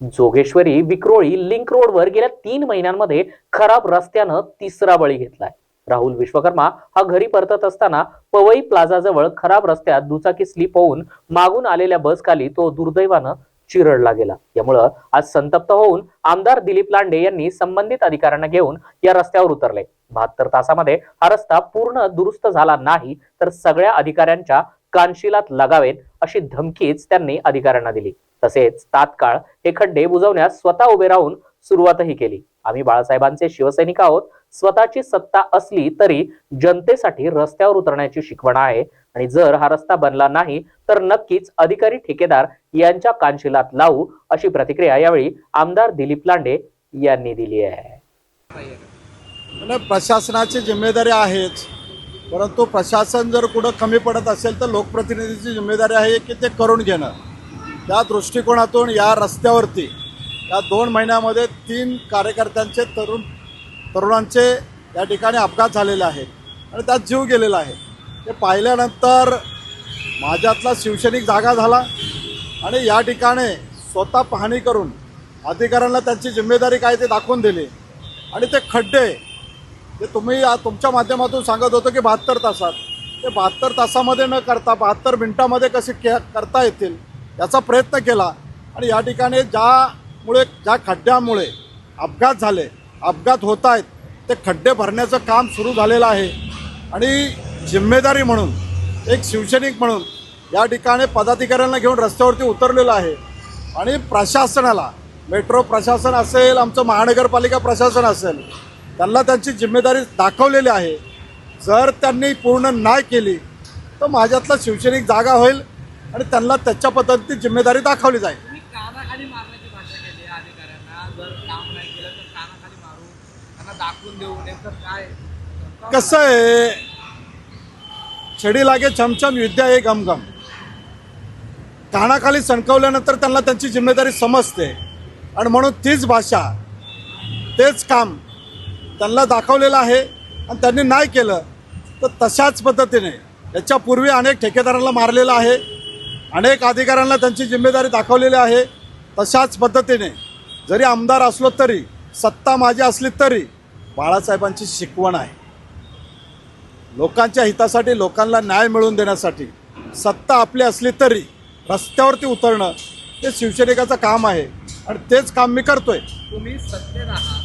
Jogeshwari Vikhroli link रोडवर गेल्या तीन महिन्यांमध्ये खराब रस्त्यानं तिसरा बळी घेतलाय. राहुल विश्वकर्मा हा घरी परतत असताना पवई प्लाझाजवळ खराब रस्त्यात दुचाकी स्लिप होऊन मागून आलेल्या बसखाली तो दुर्दैवानं चिरडला गेला. यामुळं आज संतप्त होऊन आमदार दिलीप लांडे यांनी संबंधित अधिकाऱ्यांना घेऊन या रस्त्यावर उतरले. बहात्तर तासामध्ये हा रस्ता पूर्ण दुरुस्त झाला नाही तर सगळ्या अधिकाऱ्यांच्या कानशिलात लगावेत अशी धमकीच त्यांनी अधिकाऱ्यांना दिली. तसेच तात्काळ हे खड्डे बुजवण्यास स्वतः उभे राहून सुरुवातही केली. आम्ही बाळासाहेबांचे शिवसैनिक आहोत. स्वतःची सत्ता असली तरी जनतेसाठी रस्त्यावर उतरण्याची शिकवण आहे. आणि जर हा रस्ता बनला नाही तर नक्कीच अधिकारी ठेकेदार यांच्या कानशिलात लावू अशी प्रतिक्रिया यावेळी आमदार दिलीप लांडे यांनी दिली आहे. म्हणजे प्रशासनाची जिम्मेदारी आहेच. परंतु प्रशासन जर कुठं कमी पडत असेल तर लोकप्रतिनिधीची जिम्मेदारी आहे की ते करून घेणं. त्या दृष्टिकोनातून या रस्त्यावरती या दोन महिन्यामध्ये तीन कार्यकर्त्यांचे तरुण तरुणांचे या ठिकाणी अपघात झालेले आहेत आणि त्यात जीव गेलेला आहे. ते पाहिल्यानंतर माझ्यातला शिवसैनिक जागा झाला आणि या ठिकाणी स्वतः पाहणी करून अधिकाऱ्यांना त्यांची जिम्मेदारी काय ते दाखवून दिली. आणि ते खड्डे ते तुम्ही तुमच्या माध्यमातून सांगत होतो की बहात्तर तासात ते बहात्तर तासामध्ये न करता बहात्तर मिनटामध्ये कसे के करता येतील? याचा प्रयत्न केला. आणि या ठिकाणी ज्यामुळे ज्या खड्ड्यामुळे अपघात झाले अपघात होत आहेत ते खड्डे भरण्याचं काम सुरू झालेलं आहे. आणि जिम्मेदारी म्हणून एक शिवसैनिक म्हणून या ठिकाणी पदाधिकाऱ्यांना घेऊन रस्त्यावरती उतरलेलं आहे. आणि प्रशासनाला मेट्रो प्रशासन असेल आमचं महानगरपालिका प्रशासन असेल त्यांना त्यांची जिम्मेदारी दाखवलेली आहे. जर त्यांनी पूर्ण नाही केली तर माझ्यातला शिवसैनिक जागा होईल. आणि त्यांना त्याच्या पद्धतीने जिम्मेदारी दाखवली जाईल. कसं आहे? छडी लागे छमछम विद्या आहे गमगम. कानाखाली सणकवल्यानंतर त्यांना त्यांची जिम्मेदारी समजते. आणि म्हणून तीच भाषा तेच काम त्यांना दाखवलेलं आहे. आणि त्यांनी नाही केलं तर तशाच पद्धतीने याच्यापूर्वी अनेक ठेकेदारांना मारलेलं आहे. अनेक अधिकाऱ्यांना त्यांची जिम्मेदारी दाखवलेली आहे. तशाच पद्धतीने जरी आमदार असलो तरी सत्ता माझी असली तरी बाळासाहेबांची शिकवण आहे. लोकांच्या हितासाठी लोकांना न्याय मिळवून देण्यासाठी सत्ता आपली असली तरी रस्त्यावरती उतरणं हे शिवसैनिकाचं काम आहे. आणि तेच काम मी करतोय. तुम्ही सत्तेत आहात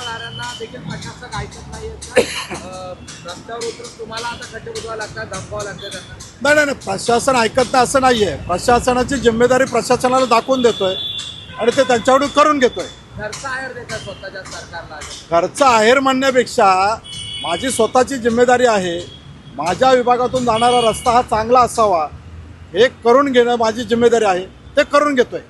प्रश्न आहे की सत्ताधाऱ्यांना देखील प्रशासक ऐकत अं, रस्त्यावर उतरून तुम्हाला आता खड्डे बुजवावे लागतात धमकावं लागतं त्यांना. नाही नाही नाही प्रशासन ऐकत नाही असं नाही आहे प्रशासनाची जिम्मेदारी प्रशासनाला दाखवून देतोय आणि ते त्यांच्याकडून करून घेतोय. घरचा आहेर देतात स्वतःच्या सरकारला घरचा आहेर म्हणण्यापेक्षा माझी स्वतःची जिम्मेदारी आहे माझ्या विभागातून जाणारा रस्ता हा चांगला असावा हे करून घेणं माझी जिम्मेदारी आहे ते करून घेतोय.